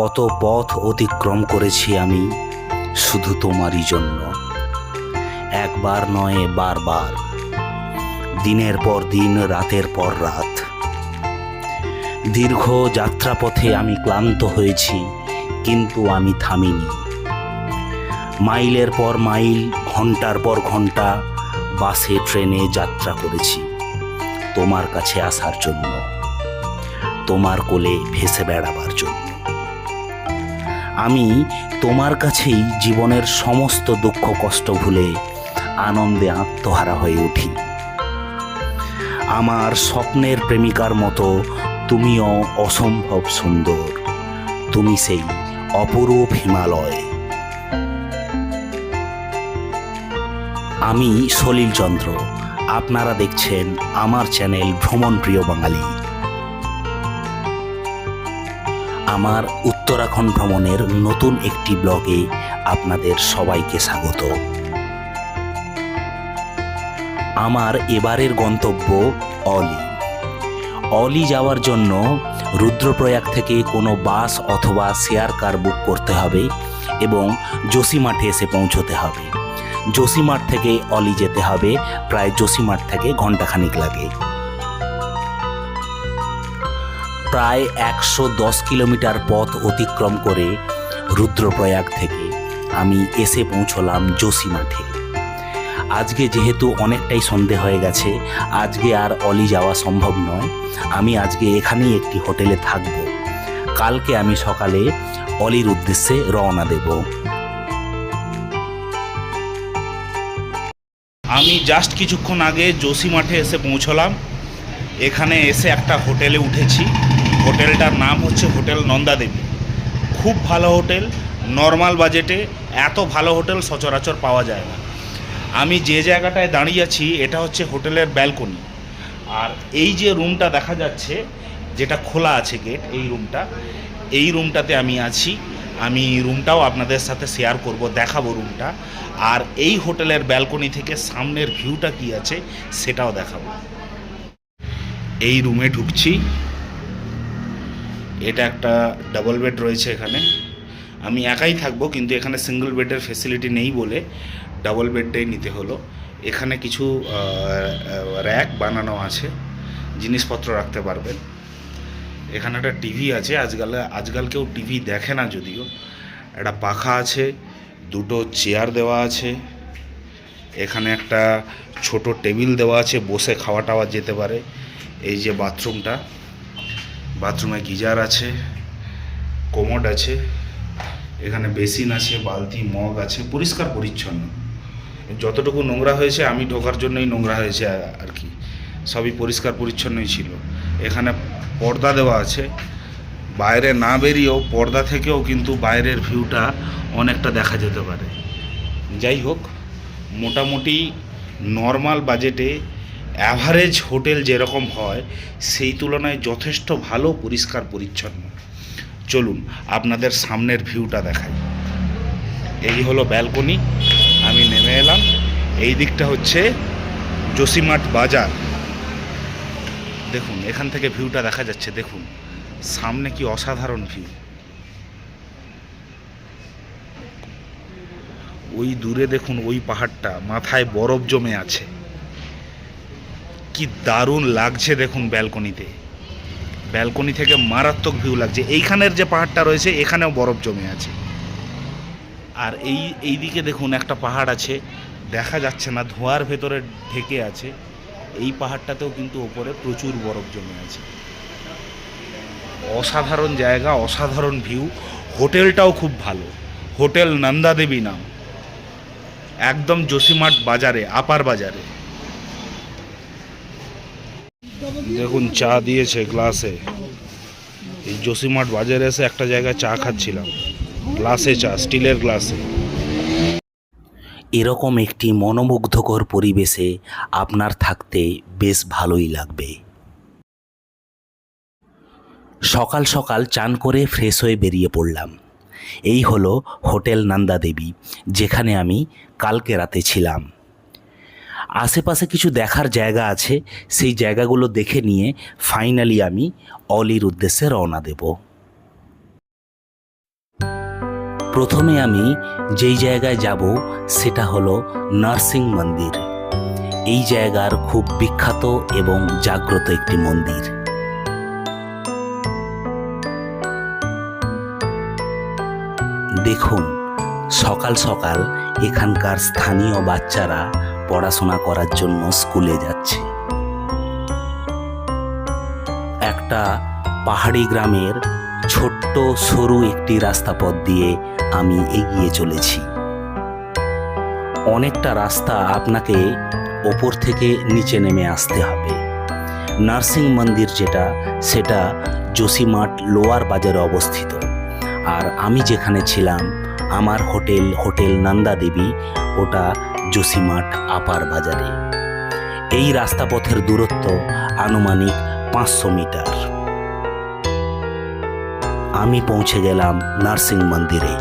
কত পথ অতিক্রম করেছি আমি শুধু তোমারই জন্য। একবার নয়, বারবার। দিনের পর দিন, রাতের পর রাত। দীর্ঘ যাত্রাপথে আমি ক্লান্ত হয়েছি, কিন্তু আমি থামিনি। মাইলের পর মাইল, ঘণ্টার পর ঘণ্টা বাসে, ট্রেনে যাত্রা করেছি, তোমার কাছে আসার জন্য, তোমার কোলে ভেসে বেড়াবার জন্য। আমি তোমার কাছেই জীবনের সমস্ত দুঃখ, কষ্ট ভুলে আনন্দে আত্মহারা হয়ে উঠি। আমার স্বপ্নের প্রেমিকার মতো তুমিও অসম্ভব সুন্দর। তুমি সেই অপরূপ হিমালয়। আমি সলিল চন্দ্র। আপনারা দেখছেন আমার চ্যানেল ভ্রমণ প্রিয় বাঙালি। আমার উত্তরাখণ্ড ভ্রমণের নতুন একটি ব্লগে আপনাদের সবাইকে স্বাগত। আমার এবারের গন্তব্য অলি। অলি যাওয়ার জন্য রুদ্রপ্রয়াগ থেকে কোনো বাস অথবা শেয়ার কার বুক করতে হবে এবং যোশীমাঠে এসে পৌঁছতে হবে। যোশীমাঠ থেকে অলি যেতে হবে, প্রায় যোশীমাঠ থেকে ঘন্টাখানিক লাগে। প্রায় একশো দশ কিলোমিটার পথ অতিক্রম করে রুদ্রপ্রয়াগ থেকে আমি এসে পৌঁছলাম যোশীমাঠে আজকে যেহেতু অনেকটাই সন্ধে হয়ে গেছে, আজকে আর অলি যাওয়া সম্ভব নয়। আমি আজকে এখানেই একটি হোটেলে থাকব। কালকে আমি সকালে অলির উদ্দেশ্যে রওনা দেব। আমি জাস্ট কিছুক্ষণ আগে যোশী মাঠে এসে পৌঁছলাম। এখানে এসে একটা হোটেলে উঠেছি। হোটেলটার নাম হচ্ছে হোটেল নন্দাদেবী। খুব ভালো হোটেল, নর্মাল বাজেটে, এত ভালো হোটেল সচরাচর পাওয়া যায় না। আমি যে জায়গাটায় দাঁড়িয়ে আছি, এটা হচ্ছে হোটেলের ব্যালকনি। আর এই যে রুমটা দেখা যাচ্ছে, যেটা খোলা আছে গেট, এই রুমটা, এই রুমটাতে আমি আছি। আমি রুমটাও আপনাদের সাথে শেয়ার করব, দেখাবো রুমটা। আর এই হোটেলের ব্যালকনি থেকে সামনের ভিউটা কি আছে, সেটাও দেখাবো। এই রুমে ঢুকছি। এটা একটা ডাবল বেড রয়েছে এখানে। আমি একাই থাকব, কিন্তু এখানে সিঙ্গেল বেডের ফেসিলিটি নেই বলে ডাবল বেডটাই নিতে হলো। এখানে কিছু র্যাক বানানো আছে, জিনিসপত্র রাখতে পারবেন। এখানে একটা টিভি আছে, আজকাল আজকাল কেউ টিভি দেখে না যদিও। একটা পাখা আছে, দুটো চেয়ার দেওয়া আছে। এখানে একটা ছোট টেবিল দেওয়া আছে, বসে খাওয়া টাওয়া যেতে পারে। এই যে বাথরুমটা বাথরুমে গিজার আছে কোমোড আছে, এখানে বেসিন আছে, বালতি, মগ আছে, পরিষ্কার পরিচ্ছন্ন। যতটুকু নোংরা হয়েছে, আমি ঢোকার জন্যই নোংরা হয়েছে আর কি। সবই পরিষ্কার পরিচ্ছন্নই ছিল। এখানে পর্দা দেওয়া আছে। বাইরে না বেরিয়েও পর্দা থেকেও কিন্তু বাইরের ভিউটা অনেকটা দেখা যেতে পারে। যাই হোক, মোটামুটি নর্মাল বাজেটে অ্যাভারেজ হোটেল যেরকম হয়, সেই তুলনায় যথেষ্ট ভালো, পরিষ্কার, পরিচ্ছন্ন। চলুন, আপনাদের সামনের ভিউটা দেখাই। এই হলো ব্যালকনি আমি নেমে এলাম। এই দিকটা হচ্ছে জসিমাঠ বাজার। দেখুন, এখান থেকে ভিউটা দেখা যাচ্ছে, দেখুন। সামনে কি অসাধারণ ভিউ ওই দূরে দেখুন, ওই পাহাড়টা, মাথায় বরফ জমে আছে। কি দারুণ লাগছে দেখুন ব্যালকনিতে। ব্যালকনি থেকে মারাত্মক ভিউ লাগছে। এইখানের যে পাহাড়টা রয়েছে, এখানেও বরফ জমে আছে। আর এই এই দিকে দেখুন একটা পাহাড় আছে, দেখা যাচ্ছে না, ধোঁয়ার ভেতরে ঢেকে আছে। এই পাহাড়টাতেও কিন্তু ওপরে প্রচুর বরফ জমে আছে। অসাধারণ জায়গা, অসাধারণ ভিউ। হোটেলটাও খুব ভালো। হোটেল নন্দা দেবী নাম। একদম জসিমাঠ বাজারে, আপার বাজারে। দেখুন, চা দিয়েছে গ্লাসে। এই জসিমাঠ বাজারে এসে একটা জায়গায় চা খাচ্ছিলাম। গ্লাসে চা, স্টিলের গ্লাসে। এরকম একটি মনোমুগ্ধকর পরিবেশে আপনার থাকতে বেশ ভালোই লাগবে। সকাল সকাল চান করে ফ্রেশ হয়ে বেরিয়ে পড়লাম। এই হলো হোটেল নন্দা দেবী, যেখানে আমি কালকে রাতে ছিলাম। আশেপাশে কিছু দেখার জায়গা আছে, সেই জায়গাগুলো দেখে নিয়ে ফাইনালি আমি অলির উদ্দেশ্যে রওনা দেবো। প্রথমে আমি যেই জায়গায় যাব, সেটা হলো নার্সিং মন্দির। এই জায়গার খুব বিখ্যাত এবং জাগ্রত একটি মন্দির। দেখুন, সকাল সকাল এখানকার স্থানীয় বাচ্চারা পড়াশোনা করার জন্য স্কুলে যাচ্ছে। একটা পাহাড়ি গ্রামের ছোট্ট সরু একটি রাস্তা পথ দিয়ে আমি এগিয়ে চলেছি। অনেকটা রাস্তা আপনাকে ওপর থেকে নিচে নেমে আসতে হবে। নার্সিং মন্দির যেটা, সেটা যোশীমাঠ লোয়ার বাজারে অবস্থিত। আর আমি যেখানে ছিলাম, আমার হোটেল হোটেল নন্দা দেবী, ওটা যোশীমাঠ আপার বাজারে। এই রাস্তাপথের দূরত্ব আনুমানিক পাঁচশো মিটার। আমি পৌঁছে গেলাম নার্সিং মন্দিরে।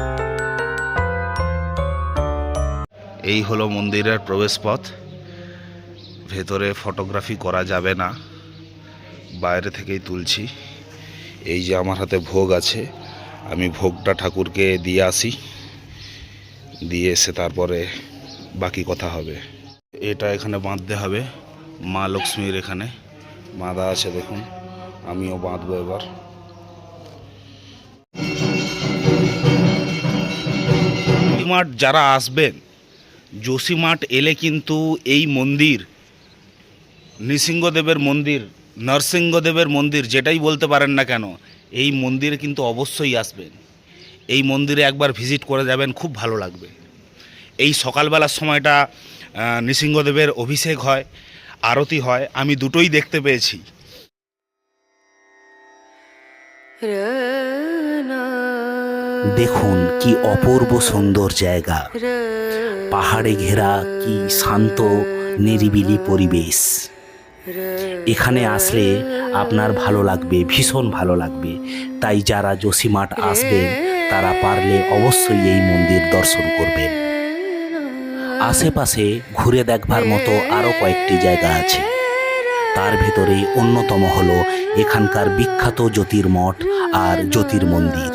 এই হলো মন্দিরের প্রবেশপথ। ভেতরে ফটোগ্রাফি করা যাবে না। বাইরে থেকেই তুলছি। এই যে আমার হাতে ভোগ আছে, আমি ভোগটা ঠাকুরকে দিয়ে আসি। দিয়ে এসে তারপরে বাকি কথা হবে। এটা এখানে বাঁধতে হবে। মা লক্ষ্মীর এখানে। বাঁধা আছে দেখুন। আমিও বাঁধবো এবার। মাঠ যারা আসবেন যোশীমাঠ এলে কিন্তু এই মন্দির, নৃসিংহদেবের মন্দির, নরসিংহদেবের মন্দির, যেটাই বলতে পারেন না কেন, এই মন্দিরে কিন্তু অবশ্যই আসবেন। এই মন্দিরে একবার ভিজিট করে যাবেন, খুব ভালো লাগবে। এই সকালবেলার সময়টা নৃসিংহদেবের অভিষেক হয়, আরতি হয়, আমি দুটোই দেখতে পেয়েছি। দেখুন কি অপূর্ব সুন্দর জায়গা। পাহাড়ে ঘেরা কি শান্ত, নিরিবিলি পরিবেশ। এখানে আসলে আপনার ভালো লাগবে, ভীষণ ভালো লাগবে। তাই যারা যোশীমাঠ আসবেন, তারা পারলে অবশ্যই এই মন্দির দর্শন করবেন। আশেপাশে ঘুরে দেখবার মতো আরও কয়েকটি জায়গা আছে। তার ভেতরে অন্যতম হল এখানকার বিখ্যাত জ্যোতির্মঠ আর জ্যোতির্মন্দির।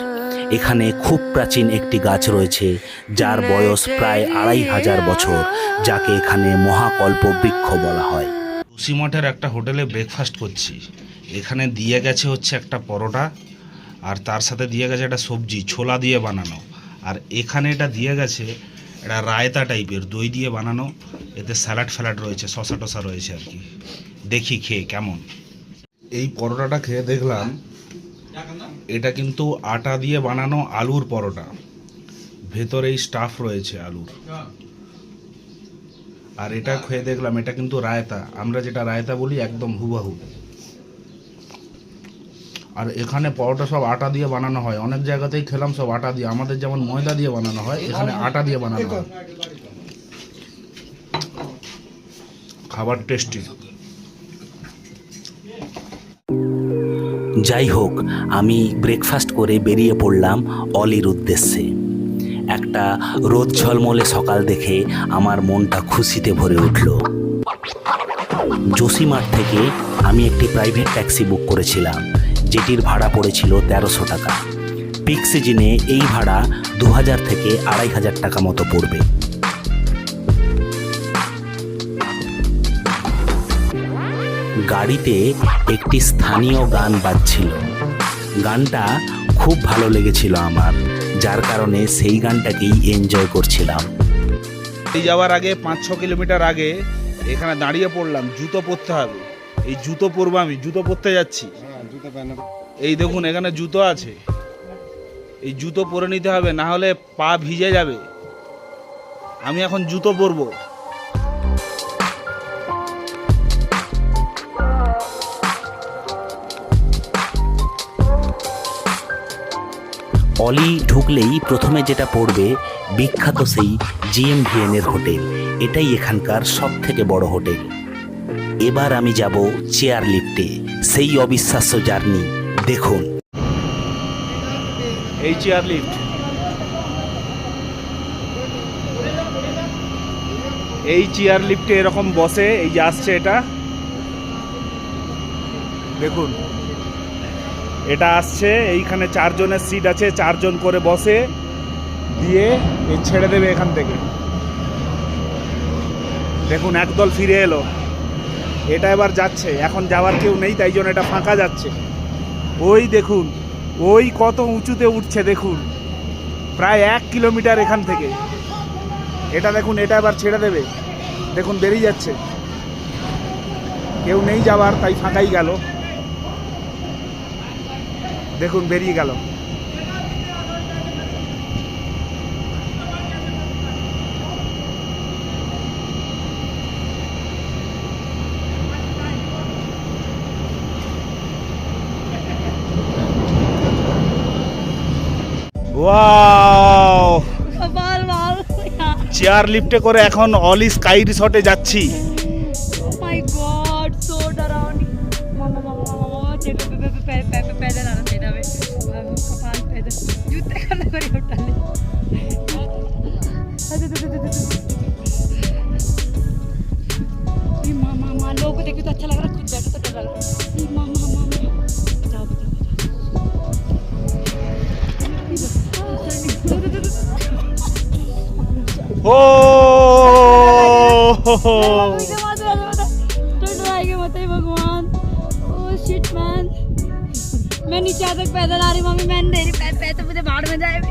এখানে খুব প্রাচীন একটি গাছ রয়েছে, যার বয়স প্রায় আড়াই হাজার বছর, যাকে এখানে মহাকল্প বৃক্ষ বলা হয়। তুলসীমঠের একটা হোটেলে ব্রেকফাস্ট করছি। এখানে দিয়ে গেছে হচ্ছে একটা পরোটা, আর তার সাথে দিয়ে গেছে একটা সবজি, ছোলা দিয়ে বানানো। আর এখানে এটা দিয়ে গেছে এটা রায়তা টাইপের দই দিয়ে বানানো, এতে স্যালাড ফ্যালাড রয়েছে শশা টশা রয়েছে আর কি। দেখি খেয়ে কেমন। এই পরোটাটা খেয়ে দেখলাম, এটা কিন্তু আটা দিয়ে বানানো আলুর পরোটা। ভেতরেই স্টাফ রয়েছে আলুর। আর এটা খেয়ে দেখলাম, এটা কিন্তু রায়তা। আমরা যেটা রায়তা বলি, একদম হুবাহু। আর এখানে পরোটা সব আটা দিয়ে বানানো হয়। অনেক জায়গাতেই খেলাম সব আটা দিয়ে। আমাদের যেমন ময়দা দিয়ে বানানো হয়, এখানে আটা দিয়ে বানানো হয়। খাবার টেস্টি। যাই হোক, আমি ব্রেকফাস্ট করে বেরিয়ে পড়লাম অলির উদ্দেশ্যে। একটা রোদ ঝলমলে সকাল দেখে আমার মনটা খুশিতে ভরে উঠল। যোশীমাঠ থেকে আমি একটি প্রাইভেট ট্যাক্সি বুক করেছিলাম। যেটির ভাড়া পড়েছিল তেরোশো টাকা। পিক সিজনে এই ভাড়া দু হাজার থেকে আড়াই হাজার টাকা মতো পড়বে। গাড়িতে একটি স্থানীয় গান বাজছিল। গানটা খুব ভালো লেগেছিল আমার, যার কারণে সেই গানটাকেই এনজয় করছিলাম। যাওয়ার আগে পাঁচ ছ কিলোমিটার আগে এখানে দাঁড়িয়ে পড়লাম, জুতো পরতে হবে। এই জুতো পরবো আমি, জুতো পরতে যাচ্ছি। এই দেখুন এখানে জুতো আছে। এই জুতো পরে নিতে হবে না হলে পা ভিজে যাবে। আমি এখন জুতো পরবো। অলি ঢুকলেই প্রথমে যেটা পড়বে বিখ্যাত সেই জিএমভিএন এর হোটেল। এটাই এখানকার সব থেকে বড় হোটেল। এবার আমি যাব চেয়ার লিফটে সেই অবিশ্বাস্য জার্নি। দেখুন। এই চেয়ার লিফট এই চেয়ার লিফটে এরকম বসে, এই যে আসছে এটা। দেখুন। এটা আসছে, এইখানে চারজনের সিট আছে, চারজন করে বসে, দিয়ে ছেড়ে দেবে এখান থেকে। দেখুন, একদল ফিরে এলো। এটা এবার যাচ্ছে, এখন যাওয়ার কেউ নেই, তাই জন্য এটা ফাঁকা যাচ্ছে। ওই দেখুন, ওই কত উঁচুতে উঠছে, দেখুন। প্রায় এক কিলোমিটার এখান থেকে। এটা দেখুন, এটা এবার ছেড়ে দেবে। দেখুন, বেরিয়ে যাচ্ছে। কেউ নেই যাওয়ার, তাই ফাঁকাই গেল। দেখুন, বেরিয়ে গেল। ওয়াও চেয়ার লিফটে করে এখন অলি স্কাই রিসর্টে যাচ্ছি लोगों को देखे तो अच्छा लग रहा है खुद ও भगवान ओ शिट मैन मैं नीचे तक पैदल आ रही मम्मी मैंने दे रही पैर पैर तो मुझे बाढ़ में जाए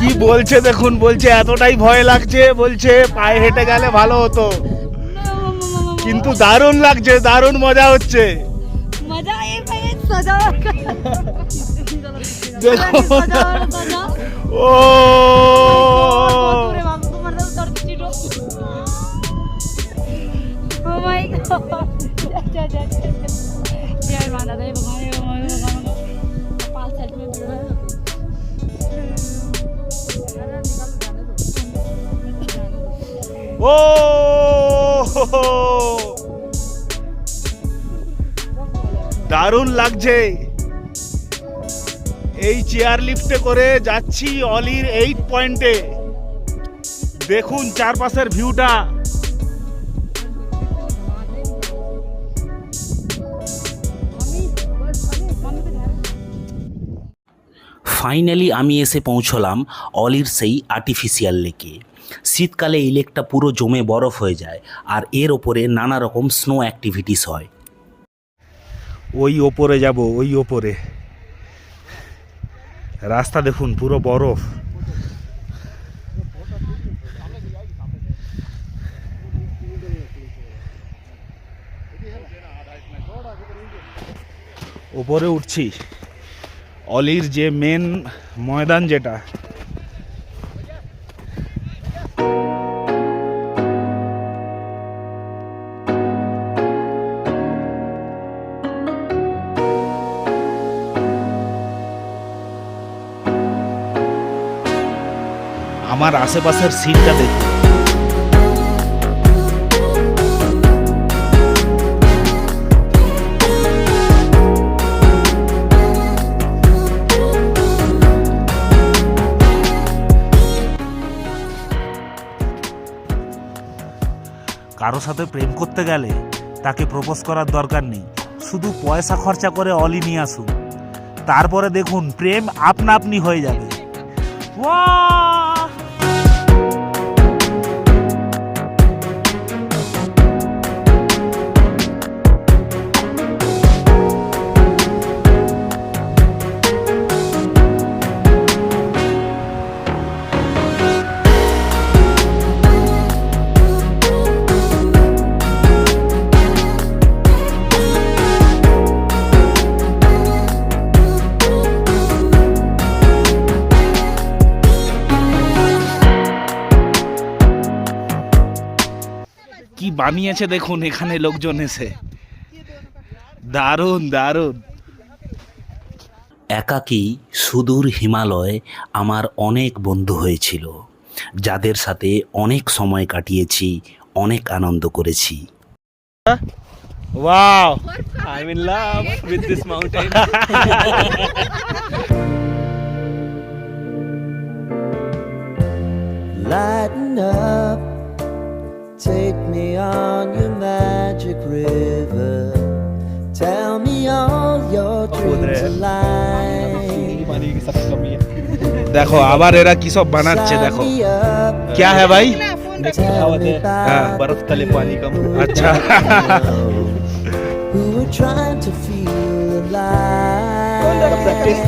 কি বলছে দেখুন বলছে এতটাই ভয় লাগছে বলছে পায়ে হেঁটে গেলে ভালো হতো কিন্তু দারুণ লাগছে দারুণ মজা হচ্ছে मजा आए भाई सजा देखो सजा सजा ও Oh my god. जा जा जा जय माता दी भगवान हे भगवान हे भगवान कपाल साइड में भिड़ रहा দারুণ লাগছে। এই চেয়ার লিফটে করে যাচ্ছি অলির এইট পয়েন্টে দেখুন চারপাশের ভিউটা ফাইনালি আমি এসে পৌঁছলাম অলির সেই আর্টিফিশিয়াল লেকে শীতকালে এই লেকটা পুরো জমে বরফ হয়ে যায় আর এর ওপরে নানা রকম স্নো অ্যাক্টিভিটিস হয়। ওই ওপরে যাব, ওই ওপরে। রাস্তা দেখুন, পুরো বরফ। ওপরে উঠছি। অলির যে মেন ময়দান যেটা আমার আশেপাশের সিনটা দেখুন। কারও সাথে প্রেম করতে গেলে তাকে প্রপোজ করার দরকার নেই। শুধু পয়সা খরচা করে অলি নিয়ে আসুন। তারপরে দেখুন প্রেম আপনা আপনি হয়ে যাবে। ওয়াহ! বানিয়েছে দেখুন এখানে লোকজন এসে। দারুণ দারুণ। একাকী সুদূর হিমালয় আমার অনেক বন্ধু হয়েছিল যাদের সাথে অনেক সময় কাটিয়েছি অনেক আনন্দ করেছি। Wow! Mountain. Lighten up, Take me on your magic river. Tell me all your dreams alive. देखो आवार एरा की सब बना अच्छे देखो क्या है भाई बर्फ़ तले पानी कम अच्छा practice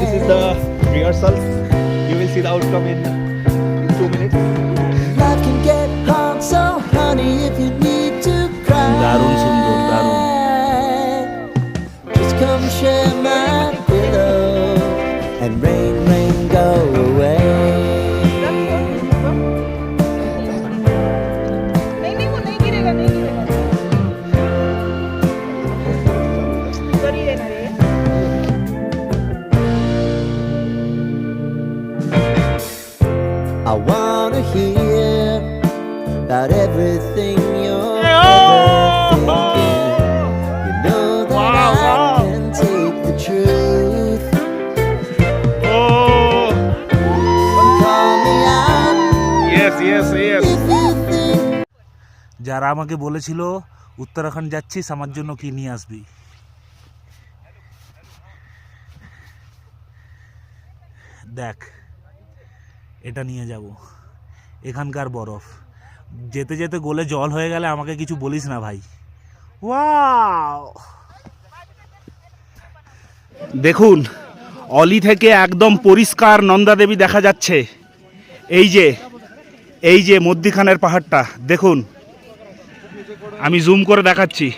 you will see the outcome in about everything you're ever thinking. You know that wow, I wow. can take the truth. Call me out if you think যারা আমাকে বলেছিল উত্তরাখণ্ড যাচ্ছিস আমার জন্য কি নিয়ে আসবি দেখ এটা নিয়ে যাব এখানকার বরফ যেতে যেতে গোলে জল হয়ে গেলে আমাকে কিছু বলিস না ভাই। ওয়াও! দেখুন, অলি থেকে একদম পরিষ্কার নন্দাদেবী দেখা যাচ্ছে। এই যে এই যে মধ্যিখানের পাহাড়টা, দেখুন। আমি জুম করে দেখাচ্ছি।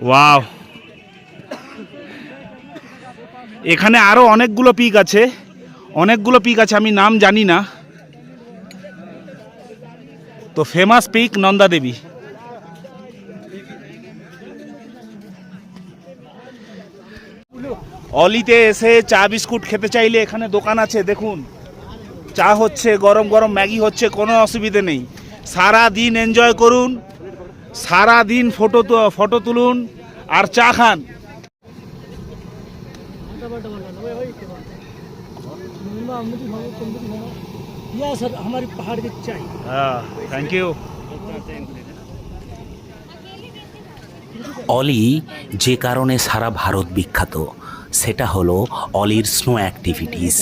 ওয়াও। এখানে আরও অনেকগুলো পিক আছে। অনেকগুলো পিক আছে, আমি নাম জানি না। তো ফেমাস পিক নন্দা দেবী। অলিতে এসে চা বিস্কুট খেতে চাইলে এখানে দোকান আছে, দেখুন। চা হচ্ছে গরম গরম, ম্যাগি হচ্ছে, কোনো অসুবিধে নেই। সারা দিন এনজয় করুন সারা দিন ফটো ফটো তুলুন, আর চা খান। सर हमारी पहाड़ की चाय থ্যাংক ইউ অলি যে কারণে সারা ভারত বিখ্যাত সেটা হলো অলির স্নো অ্যাক্টিভিটিস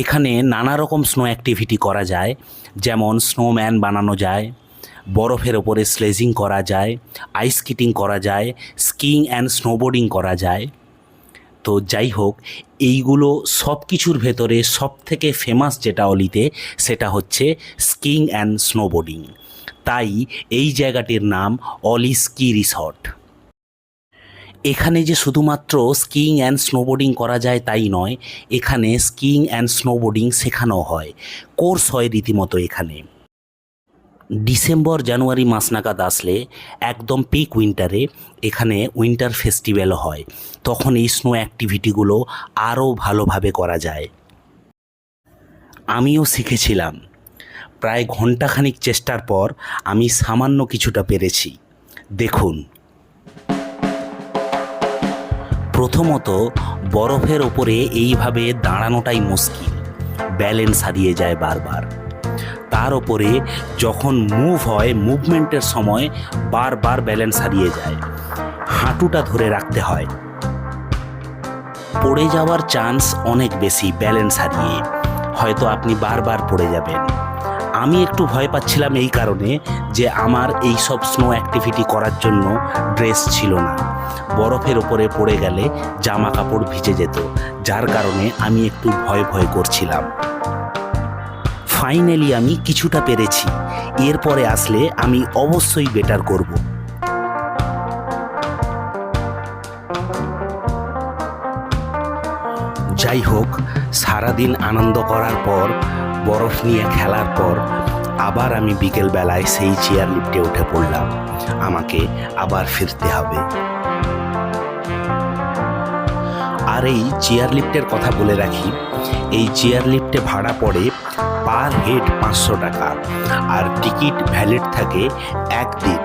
এখানে নানা রকম স্নো অ্যাক্টিভিটি করা যায় যেমন স্নোম্যান বানানো যায় বরফের ওপরে স্লেজিং করা যায় আইস স্কিটিং করা যায় স্কিং অ্যান্ড স্নোবোর্ডিং করা যায় তো যাই হোক, এইগুলো সব কিছুর ভেতরে সব থেকে ফেমাস যেটা অলিতে, সেটা হচ্ছে স্কিং অ্যান্ড স্নোবোর্ডিং। তাই এই জায়গাটির নাম অলি স্কি রিসর্ট। এখানে যে শুধুমাত্র স্কিং অ্যান্ড স্নোবোর্ডিং করা যায় তাই নয়, এখানে স্কিইং অ্যান্ড স্নোবোর্ডিং শেখানো হয়। কোর্স হয় রীতিমতো এখানে। ডিসেম্বর, জানুয়ারি মাস নাগাদ আসলে একদম পিক উইন্টারে এখানে উইন্টার ফেস্টিভ্যাল হয়। তখন এই স্নো অ্যাক্টিভিটিগুলো আরও ভালোভাবে করা যায়। আমিও শিখেছিলাম। প্রায় ঘন্টাখানিক চেষ্টার পর আমি সামান্য কিছুটা পেরেছি। দেখুন। প্রথমত, বরফের ওপরে এইভাবে দাঁড়ানোটাই মুশকিল। ব্যালেন্স হারিয়ে যায় বারবার। তার ওপরে যখন মুভ হয় মুভমেন্টের সময় বারবার ব্যালেন্স হারিয়ে যায়। হাঁটুটা ধরে রাখতে হয়। পড়ে যাওয়ার চান্স অনেক বেশি ব্যালেন্স হারিয়ে। হয়তো আপনি বারবার পড়ে যাবেন। আমি একটু ভয় পাচ্ছিলাম এই কারণে যে আমার এই সব স্নো অ্যাক্টিভিটি করার জন্য ড্রেস ছিল না। বরফের ওপরে পড়ে গেলে জামা কাপড় ভিজে যেত। যার কারণে আমি একটু ভয় ভয় করছিলাম। ফাইনালি আমি কিছুটা পেরেছি। এরপরে আসলে আমি অবশ্যই বেটার করব। যাই হোক সারাদিন আনন্দ করার পর, বরফ নিয়ে খেলার পর, আবার আমি বিকেলবেলায় সেই চেয়ার লিফটে উঠে পড়লাম। আমাকে আবার ফিরতে হবে। আর এই চেয়ার লিফটের কথা বলে রাখি, এই চেয়ার লিফটে ভাড়া পড়ে হেড পাঁচশো টাকা। আর টিকিট ভ্যালিড থাকে একদিন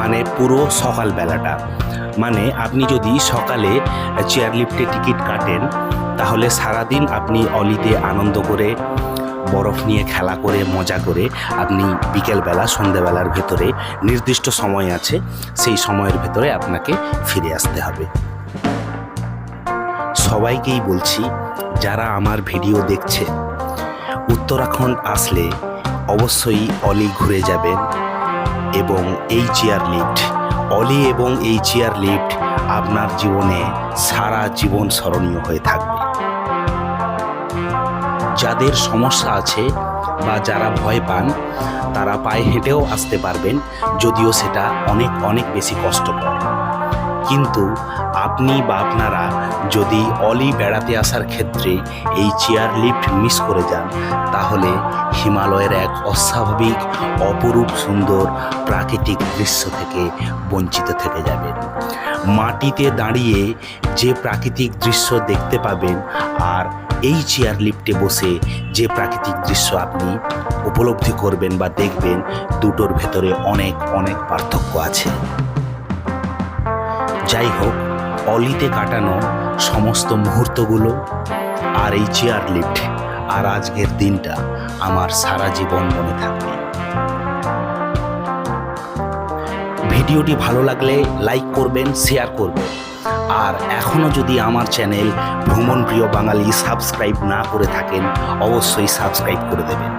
মানে পুরো সকালবেলাটা। মানে আপনি যদি সকালে চেয়ার লিফটে টিকিট কাটেন, তাহলে সারাদিন আপনি অলিতে আনন্দ করে, বরফ নিয়ে খেলা করে, মজা করে আপনি বিকেলবেলা সন্ধেবেলার ভেতরে নির্দিষ্ট সময় আছে, সেই সময়ের ভেতরে আপনাকে ফিরে আসতে হবে। সবাইকেই বলছি, যারা আমার ভিডিও দেখছে উত্তরাখণ্ড আসলে অবশ্যই অলি ঘুরে যাবেন এবং এই চেয়ার লিফট, অলি এবং এই চেয়ার লিফট আপনার জীবনে সারা জীবন স্মরণীয় হয়ে থাকবে। যাদের সমস্যা আছে বা যারা ভয় পান, তারা পায়ে হেঁটেও আসতে পারবেন, যদিও সেটা অনেক অনেক বেশি কষ্টকর। কিন্তু আপনি বা আপনারা যদি অলি বেড়াতে আসার ক্ষেত্রে এই চেয়ার লিফট মিস করে যান, তাহলে হিমালয়ের এক অস্বাভাবিক, অপরূপ, সুন্দর, প্রাকৃতিক দৃশ্য থেকে বঞ্চিত থেকে যাবেন। মাটিতে দাঁড়িয়ে যে প্রাকৃতিক দৃশ্য দেখতে পাবেন আর এই চেয়ার লিফটে বসে যে প্রাকৃতিক দৃশ্য আপনি উপলব্ধি করবেন বা দেখবেন, দুটোর ভেতরে অনেক অনেক পার্থক্য আছে। যাই হোক, অলিতে কাটানো সমস্ত মুহূর্তগুলো আর এই চেয়ার লিফট আর আজকের দিনটা আমার সারা জীবন মনে থাকবে। ভিডিওটি ভালো লাগলে লাইক করবেন শেয়ার করবেন। আর এখনও যদি আমার চ্যানেল ভ্রমণ প্রিয় বাঙালি সাবস্ক্রাইব না করে থাকেন, অবশ্যই সাবস্ক্রাইব করে দেবেন।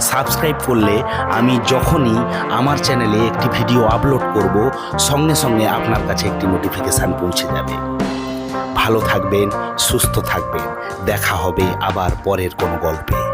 সাবস্ক্রাইব করলে আমি যখনই আমার চ্যানেলে একটি ভিডিও আপলোড করব, সঙ্গে সঙ্গে আপনার কাছে একটি নোটিফিকেশান পৌঁছে যাবে। ভালো থাকবেন, সুস্থ থাকবেন। দেখা হবে আবার পরের কোনো গল্পে।